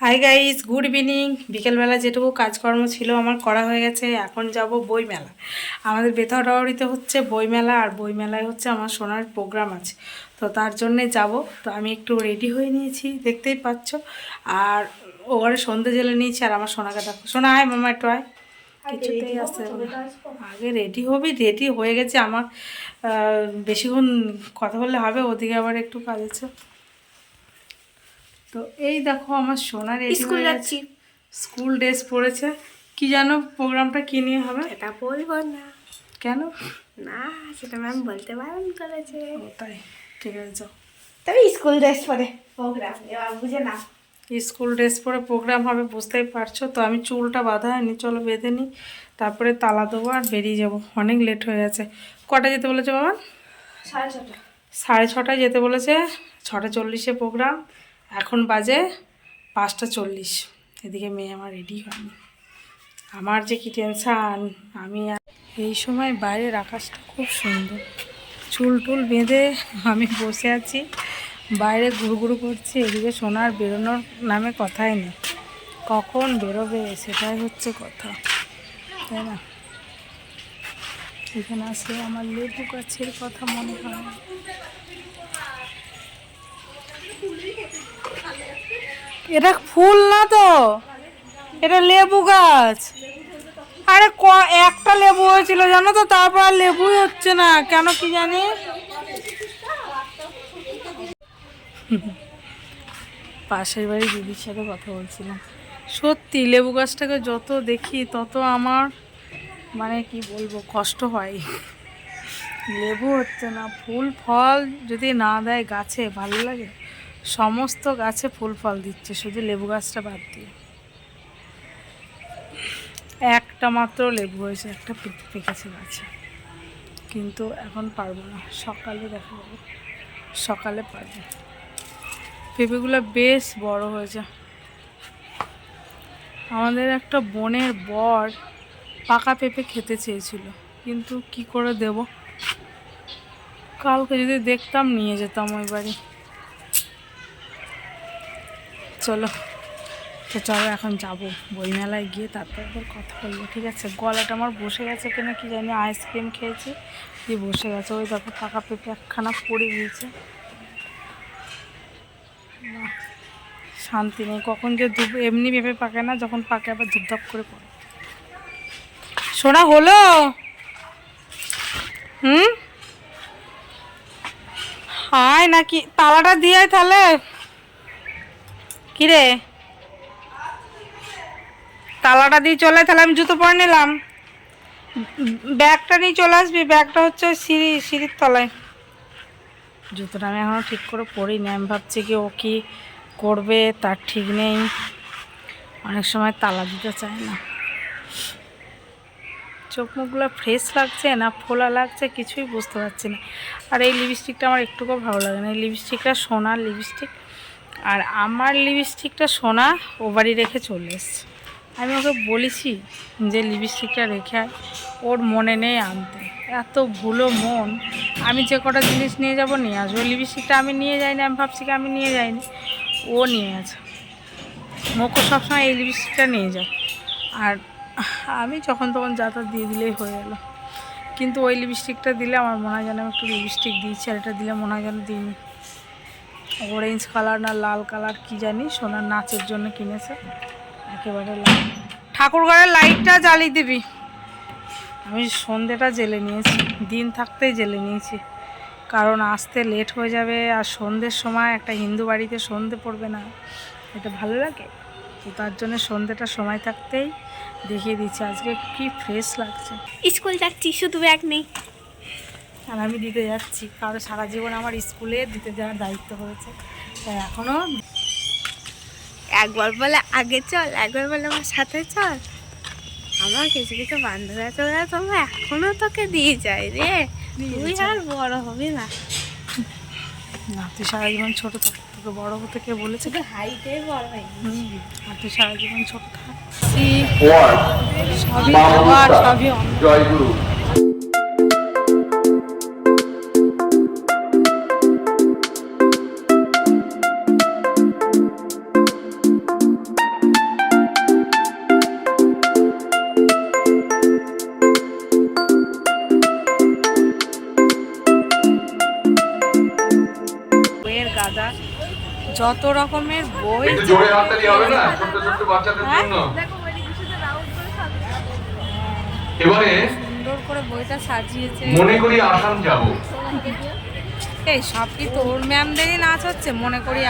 Hi guys good evening বিকেলবেলা যেটুকু কাজকর্ম ছিল আমার করা হয়ে গেছে এখন যাব বইমেলা। আমাদের বেথরডাওয়ারিতে হচ্ছে বইমেলা আর বইমেলায় হচ্ছে আমার সোনার প্রোগ্রাম আছে। তো তার জন্যে যাব। তো আমি একটু রেডি হয়ে নিয়েছি দেখতেই পাচ্ছ। আর ও ঘরে সন্ধে জেলে নিয়েছি আর আমার সোনাকে দেখো সোনা আয় মামা একটু আয়। কিছুতেই আসতে। আগে রেডি হবি রেডি হয়ে গেছে। আমার বেশিক্ষণ কথা বললে হবে ওদিকে আবার একটু কাজ আছে। তো এই দেখো আমার সোনা রেডি স্কুল যাচ্ছি। স্কুল ড্রেস পরেছে। কি জানো প্রোগ্রামটা কি নিয়ে হবে? এটা বলব না। কেন? না সেটা ম্যাম বলতে পারেন করেছে। ও তাই ঠিক আছে যাও। তবে স্কুল ড্রেস পরে প্রোগ্রাম এবার বুঝে না স্কুল ড্রেস পরে প্রোগ্রাম হবে বুঝতেই পারছ? তো আমি চুলটা বাঁধা হয়নি চলো বেঁধে নিই। তারপরে তালা দেবো আর বেরিয়ে যাব। অনেক লেট হয়ে গেছে। কটা যেতে বলেছে বাবা? সাড়ে ছটা। সাড়ে ছটায় যেতে বলেছে। ছটা চল্লিশে প্রোগ্রাম। এখন বাজে পাঁচটা চল্লিশ। এদিকে মেয়ে আমার রেডি হয়নি। আমার যে কি টেনশান আমি এই সময় বাইরের আকাশটা খুব সুন্দর। চুল টুল বেঁধে আমি বসে আছি। বাইরে ঘুরঘুরু করছি, এদিকে সোনার বেরোনোর নামে কথাই নেই। কখন বেরোবে সেটাই হচ্ছে কথা। তাই না? এখানে আসলে আমার লেবু গাছের কথা মনে হয় এটা ফুল না তো? এটা লেবু গাছ। আরে ক, একটা লেবু হয়েছিল, জানো তো? তারপর আর লেবুই হচ্ছে না। কেন কি জানি? পাশের বাড়ি দিদির সাথে কথা বলছিলাম। সত্যি, লেবু গাছটাকে যত দেখি, তত আমার মানে কি বলব, কষ্ট হয়। লেবু হচ্ছে না, ফুল, ফল যদি না দেয় গাছে, ভালো লাগে? সমস্ত গাছে ফুল ফল দিচ্ছে, শুধু লেবু গাছটা বাদ দিয়ে। একটা মাত্র লেবু হয়েছে, একটা পেকে পেকেছে গাছে। কিন্তু এখন পারব না, সকালে দেখা যাবে সকালে পারব। পেঁপেগুলো বেশ বড় হয়েছে। আমাদের একটা বোনের বর পাকা পেঁপে খেতে চেয়েছিল, কিন্তু কি করে দেব? কালকে যদি দেখতাম নিয়ে যেতাম ওই বাড়ি। চলো। তো চলো এখন যাব। বইমেলায় গিয়ে তারপর আবার কথা বলব, ঠিক আছে? গলাটা আমার বসে গেছে কিনা কি জানি, আইসক্রিম খেয়েছি, দিয়ে বসে গেছে। ওই দেখো পাকা পেঁপে একখানা পড়ে গিয়েছে। শান্তি নেই। কখন যে ধূপ, এমনি পেঁপে পাকে না, যখন পাকে আবার ধূপধাপ করে পড়ে। শোনা হলো? হুম? হায়, নাকি তালাটা দিয়ে তাহলে। কিরে? তালাটা দিয়ে চলে, তাহলে আমি জুতো পরে নিলাম। ব্যাগটা নিয়ে চলে আসবি, ব্যাগটা হচ্ছে সিঁড়ি, সিঁড়ির তলায়। জুতোটা আমি এখনও ঠিক করে পরিনি, আমি ভাবছি কি ও কি করবে, তার ঠিক নেই। অনেক সময় তালা দিতে চায় না। চোখ মুখগুলো ফ্রেশ লাগছে না, ফোলা লাগছে, কিছুই বুঝতে পারছি না। আর এই লিপস্টিকটা আমার একটুকুও ভালো লাগে না। এই লিপস্টিকটা সোনার লিপস্টিক আর আমার লিপস্টিকটা সোনা, ও বাড়ি রেখে চলে এসছে। আমি ওকে বলেছি যে লিপস্টিকটা রেখে ওর মনে নেই আনতে। এত ভুলো মন। আমি যে কটা জিনিস নিয়ে যাব নিয়ে আসব। লিপস্টিকটা আমি নিয়ে যাইনি, আমি ভাবছি কি আমি নিয়ে যাইনি। ও নিয়ে আছে। মোকো সবসময় এই লিপস্টিকটা নিয়ে যায়। আর আমি যখন তখন যাতায়াত দিয়ে দিলেই হয়ে গেল। কিন্তু ওই লিপস্টিকটা দিলে আমার মনে হয় যেন আমি একটু লিপস্টিক দিয়েছি, আর এটা দিলে মনে হয় যেন দিইনি। অরেঞ্জ কালার না লাল কালার কি জানি সোনার নাচের জন্য কিনেছে। একেবারে লাল। ঠাকুর ঘরের লাইটটা জ্বালিয়ে দিবি। আমি সন্ধেটা জেলে নিয়েছি, দিন থাকতেই জেলে নিয়েছি। কারণ আসতে লেট হয়ে যাবে আর সন্ধ্যের সময় একটা হিন্দু বাড়িতে সন্ধে পড়বে না। এটা ভালো লাগে? তো তার জন্য সন্ধেটা সময় থাকতেই দেখিয়ে দিচ্ছি। আজকে কি ফ্রেশ লাগছে। স্কুল যাচ্ছি, শুধু ব্যাগ নেই। আর আমি দিতে যাচ্ছি? কারণ সারা জীবন আমার স্কুলে দিতে যাওয়ার দায়িত্ব হয়েছে। তাই এখনও একবার বলে আগে চল একবার বলে আমার সাথে চল। আমার কিছু কিছু বান্ধবী আছে ওরা তোমরা এখনও তোকে দিয়ে যায় রে। তুই আর বড় হবি না। না তুই সারা জীবন ছোটো থাক তোকে বড় হতে কে বলেছে? শুধু হাইটে বড় হয়নি হুম, আর তুই সারা জীবন ছোট থাক। সবই সবই যত রকমের বই হ্যাঁ? এবারে সুন্দর করে বইটা সাজিয়েছে। মনে করি আসাম যাব। এই সব কি তোর ম্যামদেরই নাচ হচ্ছে? মনে করি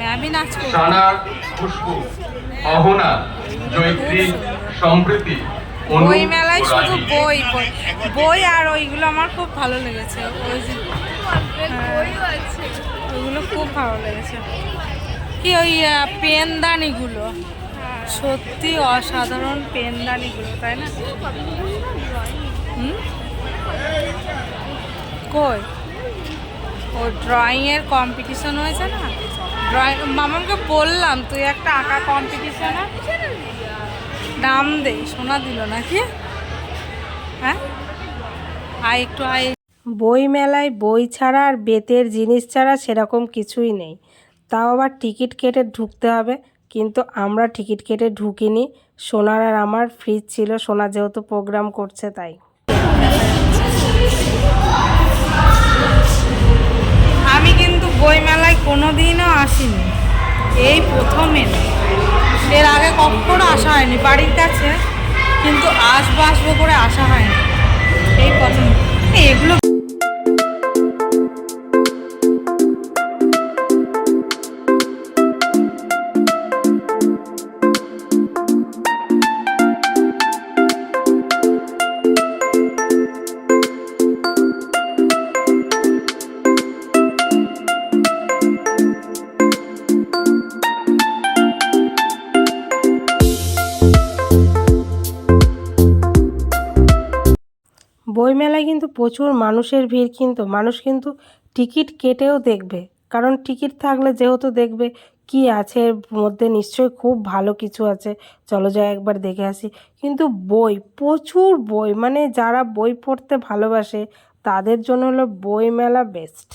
ম্যামই নাচ করবে। সানা খুশবু অহনা জয়ত্রী সম্প্রীতি বই মেলায় শুধু বই বই বই আর ওইগুলো আমার খুব ভালো লেগেছে। ওই যে হ্যাঁ, ওইগুলো খুব ভালো লেগেছে। কি ওই পেনদানিগুলো? সত্যি অসাধারণ পেনদানিগুলো, তাই না? কই? ও ড্রয়িংয়ের কম্পিটিশন হয়েছে না? ড্রয়িং মামাকে বললাম, তুই একটা আঁকা কম্পিটিশনে নাম দে শোনা দিল নাকি? হ্যাঁ? আয়, একটু আয়। বই মেলায় বই ছাড়া আর বেতের জিনিস ছাড়া সেরকম কিছুই নেই। তাও আবার টিকিট কেটে ঢুকতে হবে, কিন্তু আমরা টিকিট কেটে ঢুকিনি। সোনার আর আমার ফ্রিজ ছিল, সোনা যেহেতু প্রোগ্রাম করছে তাই। আমি কিন্তু বইমেলায় কোনো দিনও আসিনি। এই প্রথম। এর আগে কখনো আসা হয়নি বাড়ির কাছে কিন্তু আসব আসব করে আসা হয়নি। এই প্রথম এগুলো বই মেলায় কিন্তু প্রচুর মানুষের ভিড় কিন্তু, মানুষ কিন্তু টিকিট কেটেও দেখবে। কারণ টিকিট থাকলে যেহেতু দেখবে কি আছে, এর মধ্যে নিশ্চয়ই খুব ভালো কিছু আছে। চলো যাই একবার দেখে আসি। কিন্তু বই, প্রচুর বই মানে যারা বই পড়তে ভালোবাসে তাদের জন্য হলো বইমেলা বেস্ট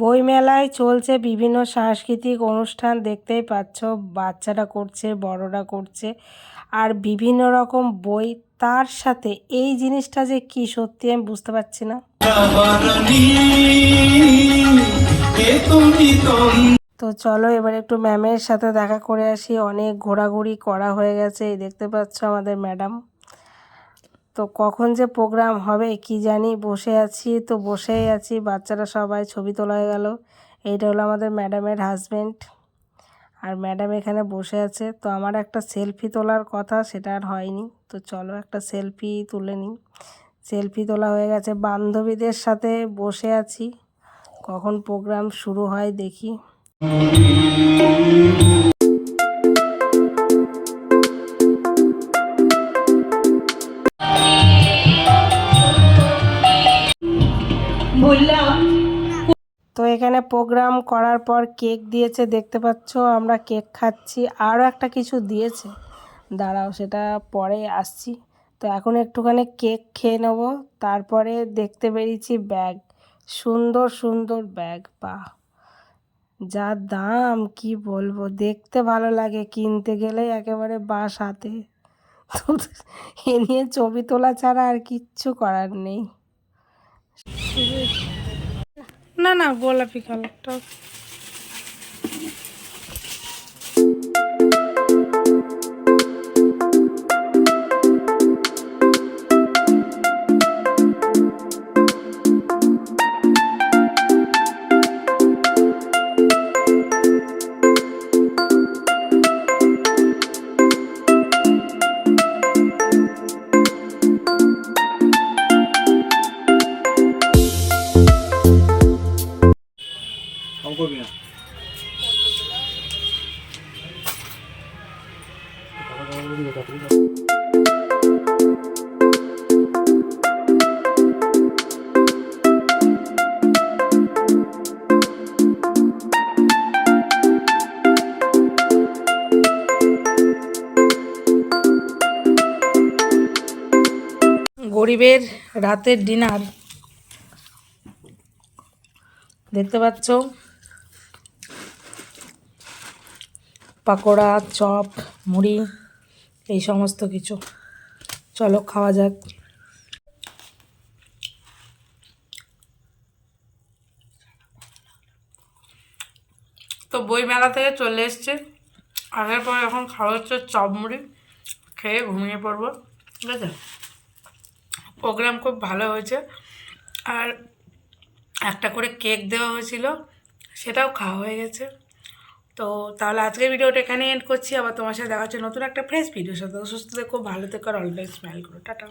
বই মেলায় চলছে বিভিন্ন সাংস্কৃতিক অনুষ্ঠান, দেখতেই পাচ্ছ বাচ্চারা করছে, বড়রা করছে, আর বিভিন্ন রকম বই। তার সাথে এই জিনিসটা যে কি সত্যি আমি বুঝতে পারছি না। তো চলো এবার একটু ম্যামের সাথে দেখা করে আসি। অনেক ঘোরাঘুরি করা হয়ে গেছে, এই দেখতে পাচ্ছ আমাদের ম্যাডাম তো কখন যে প্রোগ্রাম হবে কি জানি, বসে আছি তো বসেই আছি, বাচ্চারা সবাই ছবি তোলা হয়ে গেল। এইটা হলো আমাদের ম্যাডামের হাজব্যান্ড আর ম্যাডাম এখানে বসে আছে। তো আমার একটা সেলফি তোলার কথা, সেটা আর হয়নি। তো চলো একটা সেলফি তুলে নিই। সেলফি তোলা হয়ে গেছে। বান্ধবীদের সাথে বসে আছি। কখন প্রোগ্রাম শুরু হয় দেখি। তো এখানে প্রোগ্রাম করার পর কেক দিয়েছে, দেখতে পাচ্ছ? আমরা কেক খাচ্ছি। আরও একটা কিছু দিয়েছে। দাঁড়াও, সেটা পরে আসছি। তো এখন একটুখানি কেক খেয়ে নেব। তারপরে দেখতে বেরিয়েছি ব্যাগ সুন্দর সুন্দর ব্যাগ বা যা দাম, কি বলব? দেখতে ভালো লাগে। কিনতে গেলে একেবারে বাস হাতে। তো এ নিয়ে ছবি তোলা ছাড়া আর কিচ্ছু করার নেই। না না গোলাপি কালারটা গরিবের রাতের ডিনার। দেখতে পাচ্ছ? পাকোড়া, চপ, মুড়ি, এই সমস্ত কিছু। চলো, খাওয়া যাক। তো বই মেলা থেকে চলে এসছে। আগের পর এখন খাওয়া হচ্ছে চপ, মুড়ি। খেয়ে ঘুমিয়ে পড়ব। ঠিক আছে? প্রোগ্রাম খুব ভালো হয়েছে। আর একটা করে কেক দেওয়া হয়েছিল, সেটাও খাওয়া হয়ে গেছে। তো তাহলে আজকের ভিডিওটা এখানে এন্ড করছি। আবার তোমার সাথে দেখা হচ্ছে নতুন একটা ফ্রেশ ভিডিওর সাথে। সুস্থ দেখো ভালো থেকো, আর অলওয়েজ স্মাইল করো। টাটা।